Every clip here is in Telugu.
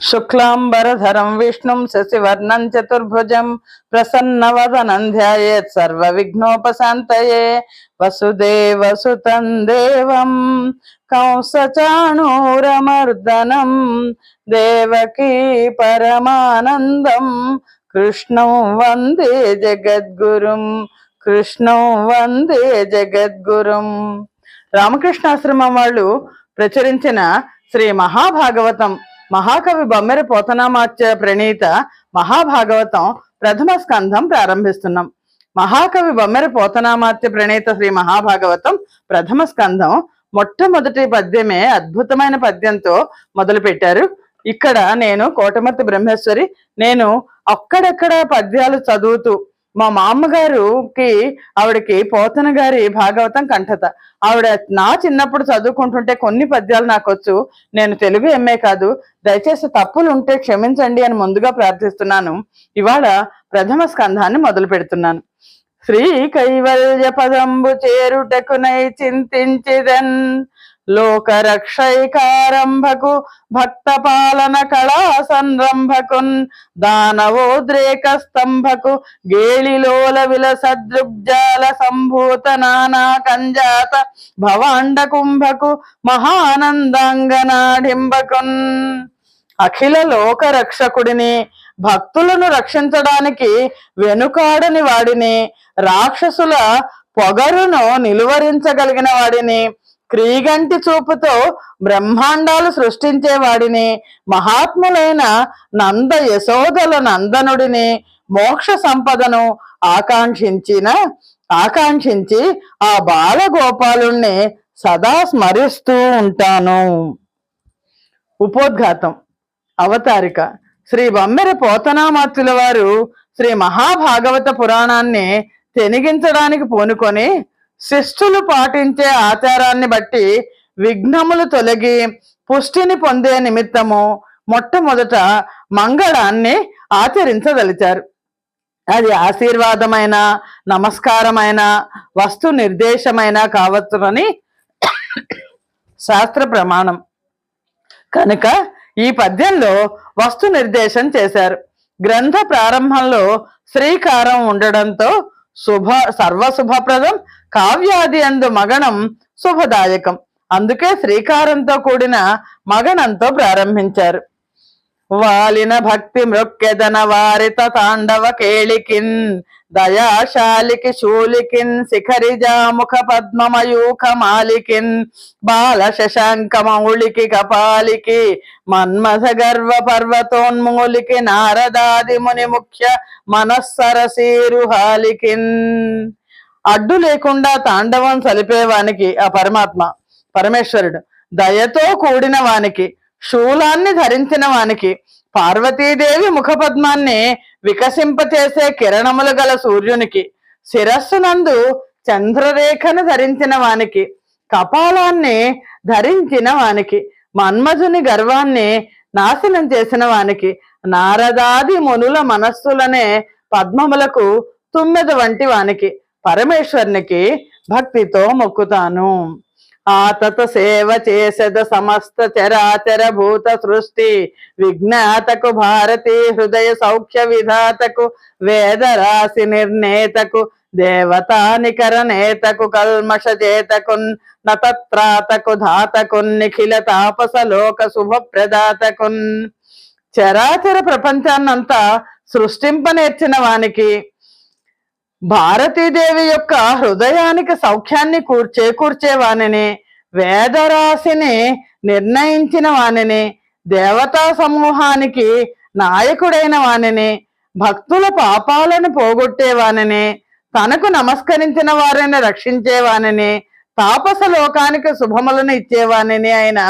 శుక్లాంబరధరం విష్ణుం శశివర్ణం చతుర్భుజం ప్రసన్నవదనం ధ్యాయేత్ సర్వ విఘ్నోపశాంతయే వసుదేవసుతం దేవం కంసచాణూరమర్దనం దేవకీ పరమానందం కృష్ణం వందే జగద్గురుం కృష్ణం వందే జగద్గురుం రామకృష్ణాశ్రమం వాళ్ళు ప్రచురించిన శ్రీ మహాభాగవతం మహాకవి బొమ్మెర పోతనామాత్య ప్రణీత మహాభాగవతం ప్రథమ స్కంధం ప్రారంభిస్తున్నాం. మహాకవి బొమ్మెర పోతనామాత్య ప్రణీత శ్రీ మహాభాగవతం ప్రథమ స్కంధం మొట్టమొదటి పద్యమే అద్భుతమైన పద్యంతో మొదలు పెట్టారు ఇక్కడ నేను కోటమర్తి బ్రహ్మేశ్వరి నేను అక్కడక్కడ పద్యాలు చదువుతూ మా మామగారుకి ఆవిడకి పోతన గారి భాగవతం కంఠత. ఆవిడ నా చిన్నప్పుడు చదువుకుంటుంటే కొన్ని పద్యాలు నాకు వచ్చు నేను తెలుగు ఎంఏ కాదు. దయచేసి తప్పులు ఉంటే క్షమించండి అని ముందుగా ప్రార్థిస్తున్నాను. ఇవాళ ప్రథమ స్కంధాన్ని మొదలు పెడుతున్నాను. శ్రీ కైవల్య పదంబు చేరుటకునై చింతించిదన్ లోక రక్షైకారంభకు భక్త పాలన కళా సంరంభకున్ దానవోద్రేక స్తంభకు గేళిలోల విల సదృగ్జాల సంభూత నానా కంజాత భవాండ కుంభకు మహానందాంగనాడింబకున్ అఖిల లోక రక్షకుడిని భక్తులను రక్షించడానికి వెనుకాడని వాడిని రాక్షసుల పొగరును నిలువరించగలిగిన వాడిని క్రీగంటి చూపుతో బ్రహ్మాండాలు సృష్టించే వాడిని మహాత్ములైన నంద యశోదల నందనుడిని మోక్ష సంపదను ఆకాంక్షించిన ఆకాంక్షించి ఆ బాలగోపాలుణ్ణి సదా స్మరిస్తూ ఉంటాను. ఉపోద్ఘాతం. అవతారిక. శ్రీ బమ్మెర పోతనామాత్యుల వారు శ్రీ మహాభాగవత పురాణాన్ని తెనిగించడానికి పూనుకొని శిష్టులు పాటించే ఆచారాన్ని బట్టి విఘ్నములు తొలగి పుష్టిని పొందే నిమిత్తము మొట్టమొదట మంగళాన్ని ఆచరించదలిచారు. అది ఆశీర్వాదమైన నమస్కారమైన వస్తు నిర్దేశమైన కావచ్చునని శాస్త్ర ప్రమాణం. కనుక ఈ పద్యంలో వస్తు నిర్దేశం చేశారు. గ్రంథ ప్రారంభంలో శ్రీకారం ఉండడంతో శుభ సర్వశుభప్రదం కావ్యాది అందు మగణం శుభదాయకం. అందుకే శ్రీకారంతో కూడిన మగణంతో ప్రారంభించారు. వాలిన భక్తి మృక్కెదన వారిత తాండవ కేళికిన్ దయాశాలికి శూలికిన్ శిఖరిజాముఖ పద్మమయూఖ మాలికిన్ బాల శశాంక మౌళికి కపాలికి మన్మథ గర్వ పర్వతోన్మూలికి నారదాది ముని ముఖ్య మనస్సరసీరుహాలికిన్. అడ్డు లేకుండా తాండవం సలిపేవానికి ఆ పరమాత్మ పరమేశ్వరుడు. దయతో కూడిన వానికి శూలాన్ని ధరించిన వానికి పార్వతీదేవి ముఖపద్మాన్ని వికసింపచేసే కిరణములు గల సూర్యునికి శిరస్సునందు చంద్రరేఖను ధరించిన వానికి కపాలాన్ని ధరించిన వానికి మన్మధుని గర్వాన్ని నాశనం చేసిన వానికి నారదాది మునుల మనస్సులనే పద్మములకు తుమ్మెద వంటి వానికి పరమేశ్వరునికి భక్తితో మొక్కుతాను. ఆతత సేవ చేసద సమస్త చరాచర భూత సృష్టి. విజ్ఞాతకు భారతీ హృదయ సౌఖ్య విధాతకు వేద రాశి నిర్ణేతకు దేవతానికర నేతకు కల్మష చేతకున్ నతత్రాతకు ధాతకున్ నిఖిల తాపస లోక శుభ ప్రదాతకున్ చరాచర ప్రపంచాన్నంతా సృష్టింప నేర్చిన వానికి భారతీదేవి యొక్క హృదయానికి సౌఖ్యాన్ని కూర్ చేకూర్చే వానిని వేదరాశిని నిర్ణయించిన వానిని దేవతా సమూహానికి నాయకుడైన వానిని భక్తుల పాపాలను పోగొట్టేవానిని తనకు నమస్కరించిన వారిని రక్షించేవాణిని తాపస లోకానికి శుభములను ఇచ్చేవానిని అయిన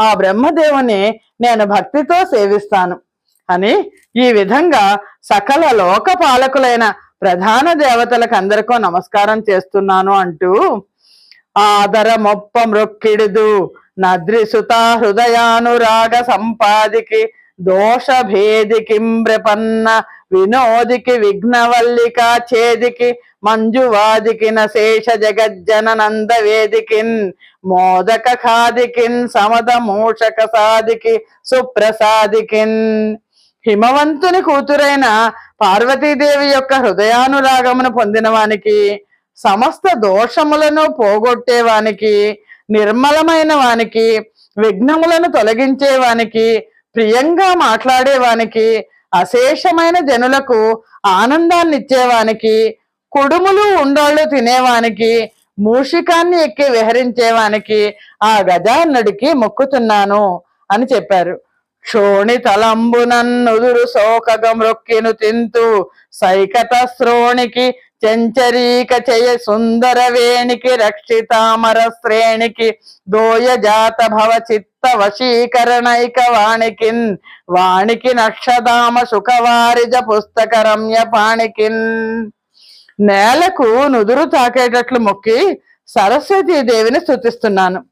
ఆ బ్రహ్మదేవుని నేను భక్తితో సేవిస్తాను. అని ఈ విధంగా సకల లోక పాలకులైన ప్రధాన దేవతలకు అందరికో నమస్కారం చేస్తున్నాను అంటూ ఆదర మొప్ప మృక్కిడుదు నద్రి సుత హృదయానురాగ సంపాదికి దోష భేదికి మృపన్న వినోదికి విఘ్నవల్లిక చేదికి మంజువాదికిన శేష జగజ్జన నంద వేదికిన్ మోదక ఖాదికిన్ సమద మూషక సాదికి సుప్రసాదికిన్ హిమవంతుని కూతురైన పార్వతీదేవి యొక్క హృదయానురాగమును పొందిన వానికి సమస్త దోషములను పోగొట్టేవానికి నిర్మలమైన వానికి విఘ్నములను తొలగించేవానికి ప్రియంగా మాట్లాడేవానికి అశేషమైన జనులకు ఆనందాన్ని ఇచ్చేవానికి కుడుములు ఉండాళ్ళు తినేవానికి మూషికాన్ని ఎక్కి విహరించేవానికి ఆ గజాన్నడికి మొక్కుతున్నాను అని చెప్పారు. క్షోణి తలంబునన్నుదురు శోకగ రొక్కిను తింతు సైకత శ్రోణికి చెంచరీక చేయ సుందర వేణికి రక్షితామర శ్రేణికి దోయ జాత భవ చిత్త వశీకరణైక వాణికిన్. వాణికి నక్షదామ సుఖవారిజ పుస్తక రమ్య పాణికిన్. నేలకు నుదురు తాకేటట్లు మొక్కి సరస్వతీ దేవిని స్తుతిస్తున్నాను.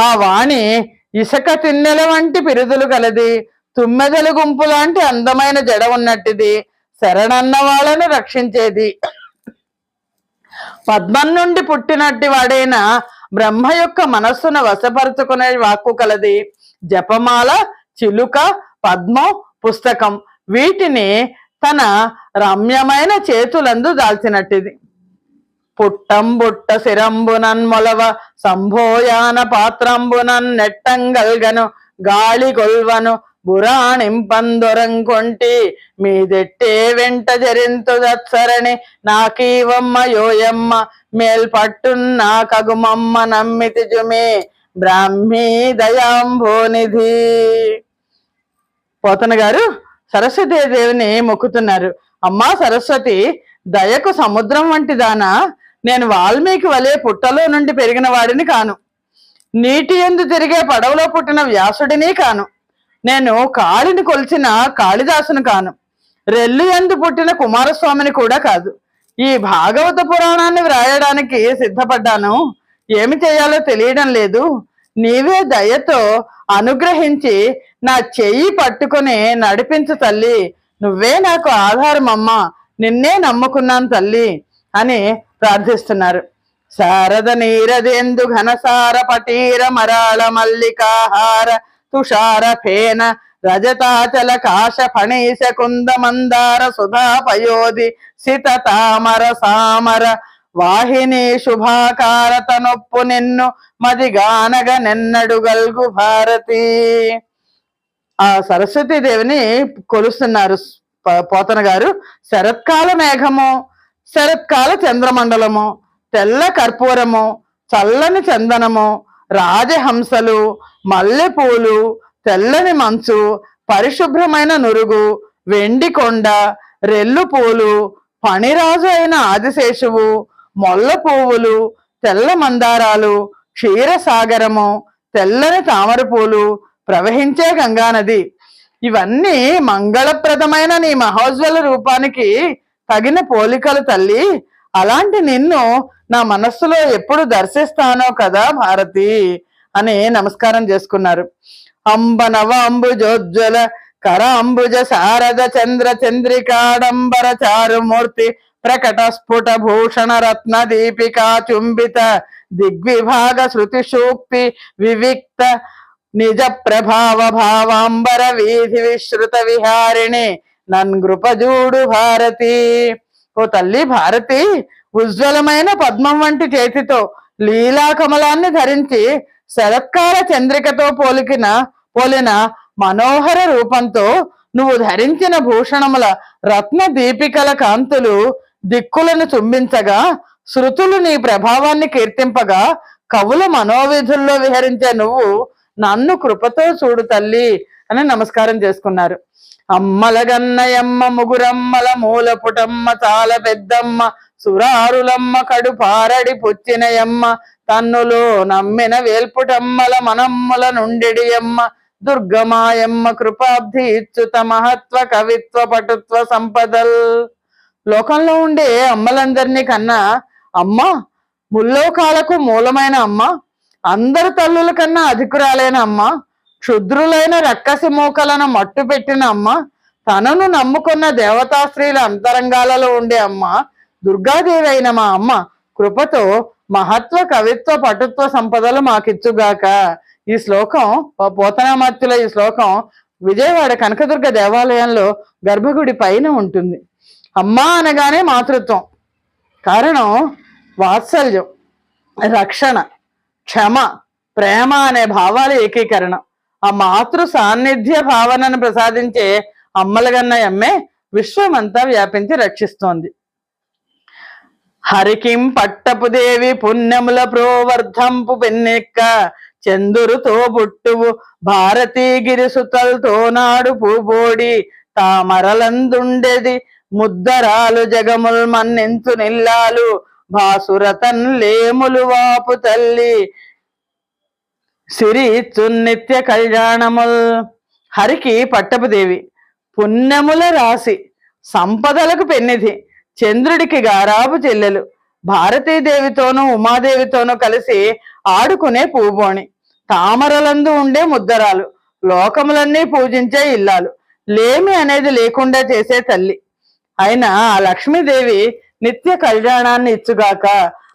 ఆ వాణి ఇసుక తిన్నెల వంటి పిరుదులు కలది తుమ్మెదల గుంపు లాంటి అందమైన జడ ఉన్నట్టిది శరణన్న వాళ్ళను రక్షించేది. పద్మం నుండి పుట్టినట్టి వాడైన బ్రహ్మ యొక్క మనస్సును వశపరుచుకునే వాక్కు కలది జపమాల చిలుక పద్మం పుస్తకం వీటిని తన రమ్యమైన చేతులందు దాల్చినట్టిది. పుట్టం బుట్ట శిరంబునన్ మొలవ సంభోయాన పాత్రంబునన్ నెట్టంగల్గను గాలి గొల్వను బురాణింపందొరంకొంటి మీదెట్టే వెంట జరింతు దత్సరణి నాకీవమ్మ యోయమ్మ మేల్పట్టున్నా కగుమమ్మ నమ్మితి జుమే బ్రాహ్మీ దయాంభోనిధి పోతన గారు సరస్వతి దేవిని మొక్కుతున్నారు అమ్మా సరస్వతి దయకు సముద్రం వంటి దానా నేను వాల్మీకి వలె పుట్టలో నుండి పెరిగిన వాడిని కాను. నీటి ఎందు తిరిగే పడవలో పుట్టిన వ్యాసుడిని కాను. నేను కాళిని కొలిచిన కాళిదాసును కాను. రెల్లు ఎందు పుట్టిన కుమారస్వామిని కూడా కాదు. ఈ భాగవత పురాణాన్ని వ్రాయడానికి సిద్ధపడ్డాను. ఏమి చేయాలో తెలియడం లేదు. నీవే దయతో అనుగ్రహించి నా చెయ్యి పట్టుకొని నడిపించు తల్లి. నువ్వే నాకు ఆధారమమ్మా. నిన్నే నమ్ముకున్నాను తల్లి. అని ప్రార్థిస్తున్నారు. శారద నీరదేందు ఘనసార పటీర మరాళ మల్లికాహార తుషార ఫేన రజతాచల కాశ ఫణీశ కుంద మందార సుధా పయోధి సిత తామర సామర వాహిని శుభాకారత నొప్పు నిన్ను మదిగానగ నిన్నడు గల్గు భారతి. ఆ సరస్వతి దేవిని కొలుస్తున్నారు పోతన గారు. శరత్కాల మేఘము శరత్కాల చంద్రమండలము తెల్ల కర్పూరము చల్లని చందనము రాజహంసలు మల్లెపూలు తెల్లని మంచు పరిశుభ్రమైన నురుగు వెండి కొండ రెల్లు పూలు పనిరాజు అయిన ఆదిశేషువు మొల్ల పువ్వులు తెల్ల మందారాలు క్షీరసాగరము తెల్లని తామర పూలు ప్రవహించే గంగానది ఇవన్నీ మంగళప్రదమైన నీ మహోజ్వల రూపానికి తగిన పోలికలు తల్లి. అలాంటి నిన్ను నా మనస్సులో ఎప్పుడు దర్శిస్తానో కదా భారతి అని నమస్కారం చేసుకున్నారు. అంబ నవ అంబుజోజ్వల కర అంబుజ శారద చంద్ర చంద్రికాడంబర చారుమూర్తి ప్రకట స్ఫుట భూషణ రత్న దీపికా చుంబిత దిగ్విభాగ శృతి సూక్తి వివిక్త నిజ ప్రభావ భావాంబర వీధి విశ్రుత విహారిణి నన్గృపజూడు భారతి. ఓ తల్లి భారతి ఉజ్వలమైన పద్మం వంటి చేతితో లీలా కమలాన్ని ధరించి శరత్కాల చంద్రికతో పోలికిన పోలిన మనోహర రూపంతో నువ్వు ధరించిన భూషణముల రత్న దీపికల కాంతులు దిక్కులను చుంబించగా శృతులు నీ ప్రభావాన్ని కీర్తింపగా కవుల మనోవిధుల్లో విహరించే నువ్వు నన్ను కృపతో చూడు తల్లి అని నమస్కారం చేసుకున్నారు. అమ్మల గన్నయమ్మ ముగురమ్మల మూల పుటమ్మ తాల పెద్దమ్మ సురారులమ్మ కడు పారడి పుచ్చినయమ్మ తన్నులో నమ్మిన వేల్పుటమ్మల మనమ్మల నుండిడియమ్మ దుర్గమాయమ్మ కృపాబ్ధి ఇచ్చుత మహత్వ కవిత్వ పటుత్వ సంపదల్. లోకంలో ఉండే అమ్మలందరినీ కన్నా అమ్మ ముల్లోకాలకు మూలమైన అమ్మ అందరి తల్లుల కన్నా అధికురాలైన అమ్మ క్షుద్రులైన రక్కసి మూకలను మట్టు పెట్టిన అమ్మ తనను నమ్ముకున్న దేవతా స్త్రీల అంతరంగాలలో ఉండే అమ్మ దుర్గాదేవి అయిన మా అమ్మ కృపతో మహత్వ కవిత్వ పటుత్వ సంపదలు మాకిచ్చుగాక. ఈ శ్లోకం పో- ఈ శ్లోకం విజయవాడ కనకదుర్గ దేవాలయంలో గర్భగుడి పైన ఉంటుంది. అమ్మ అనగానే మాతృత్వం. కారణం వాత్సల్యం రక్షణ క్షమ ప్రేమ అనే భావాల ఏకీకరణ. ఆ మాతృ సాన్నిధ్య భావనను ప్రసాదించే అమ్మలగన్న ఎమ్మె విశ్వమంతా వ్యాపించి రక్షిస్తోంది. హరికిం పట్టపు దేవి పుణ్యముల ప్రోవర్ధంపు పెన్నెక్క చందురుతో పుట్టువు భారతీ గిరిసుతల్తో నాడు పూబోడి తామరలందుండెది ముద్దరాలు జగముల్ మన్నెంచు నిల్లాలు భాసురతన్ లేములు వాపు తల్లి సిరి నిత్య కళ్యాణముల్ హరికి పట్టపుదేవి పుణ్యముల రాశి సంపదలకు పెన్నిధి చంద్రుడికి గారాబు చెల్లెలు భారతీదేవితోనూ ఉమాదేవితోనూ కలిసి ఆడుకునే పూబోణి తామరలందు ఉండే ముద్దరాలు లోకములన్నీ పూజించే ఇల్లాలు లేమి అనేది లేకుండా చేసే తల్లి. అయినా ఆ లక్ష్మీదేవి నిత్య కళ్యాణాన్ని ఇచ్చుగాక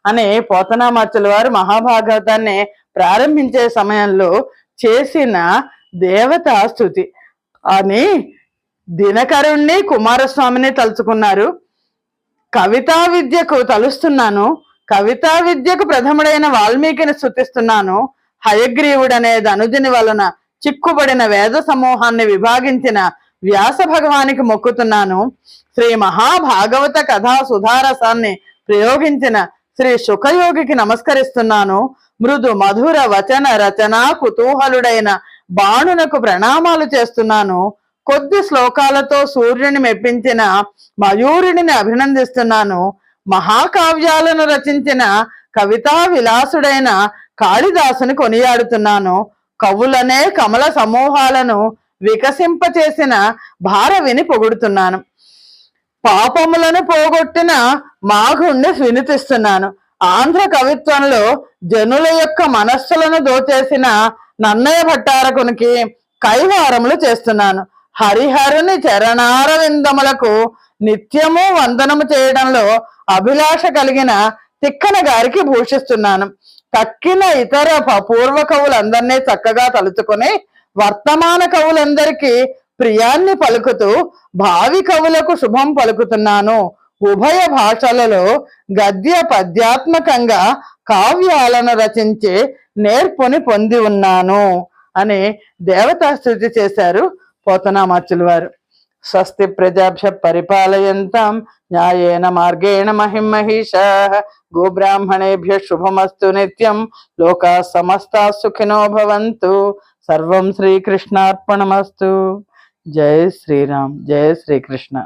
అని పోతనామాచుల వారు మహాభాగవతాన్ని ప్రారంభించే సమయంలో చేసిన దేవతా స్థుతి. అని దినకరుణ్ణి కుమారస్వామిని తలుచుకున్నారు. కవితా విద్యకు తలుస్తున్నాను. కవితా విద్యకు ప్రథముడైన వాల్మీకిని స్థుతిస్తున్నాను. హయగ్రీవుడనే ధనుజుని వలన చిక్కుబడిన వేద సమూహాన్ని విభాగించిన వ్యాస భగవానికి మొక్కుతున్నాను. శ్రీ మహాభాగవత కథా సుధారసాన్ని ప్రయోగించిన శ్రీ సుఖయోగికి నమస్కరిస్తున్నాను. మృదు మధుర వచన రచన కుతూహలుడైన బాణునకు ప్రణామాలు చేస్తున్నాను. కొద్ది శ్లోకాలతో సూర్యుని మెప్పించిన మయూరుడిని అభినందిస్తున్నాను. మహాకావ్యాలను రచించిన కవితా విలాసుడైన కాళిదాసుని కొనియాడుతున్నాను. కవులనే కమల సమూహాలను వికసింపచేసిన భారవిని పొగుడుతున్నాను. పాపములను పోగొట్టిన మాఘుణ్ణి వినిపిస్తున్నాను. ఆంధ్ర కవిత్వంలో జనుల యొక్క మనస్సులను దోచేసిన నన్నయ్య భట్టారకునికి కైవారములు చేస్తున్నాను. హరిహరుని చరణార విందములకు నిత్యము వందనము చేయడంలో అభిలాష కలిగిన తిక్కన గారికి భూషిస్తున్నాను. తక్కిన ఇతర పూర్వ కవులందరినీ చక్కగా తలుచుకొని వర్తమాన కవులందరికీ ప్రియాన్ని పలుకుతూ భావి కవులకు శుభం పలుకుతున్నాను. ఉభయ భాషలలో గద్య పద్యాత్మకంగా కావ్యాలను రచించే నేర్పుని పొంది ఉన్నాను అని దేవతా స్థుతి చేశారు పోతనామాచులు వారు. స్వస్తి ప్రజాభ్య పరిపాలయంతం న్యాయేన మార్గేణ మహిం గోబ్రాహ్మణేభ్య శుభమస్తు నిత్యం లోకా సమస్తా సుఖినో భవంతు. సర్వం శ్రీకృష్ణార్పణమస్తు. జై శ్రీరామ్ జయ శ్రీకృష్ణ.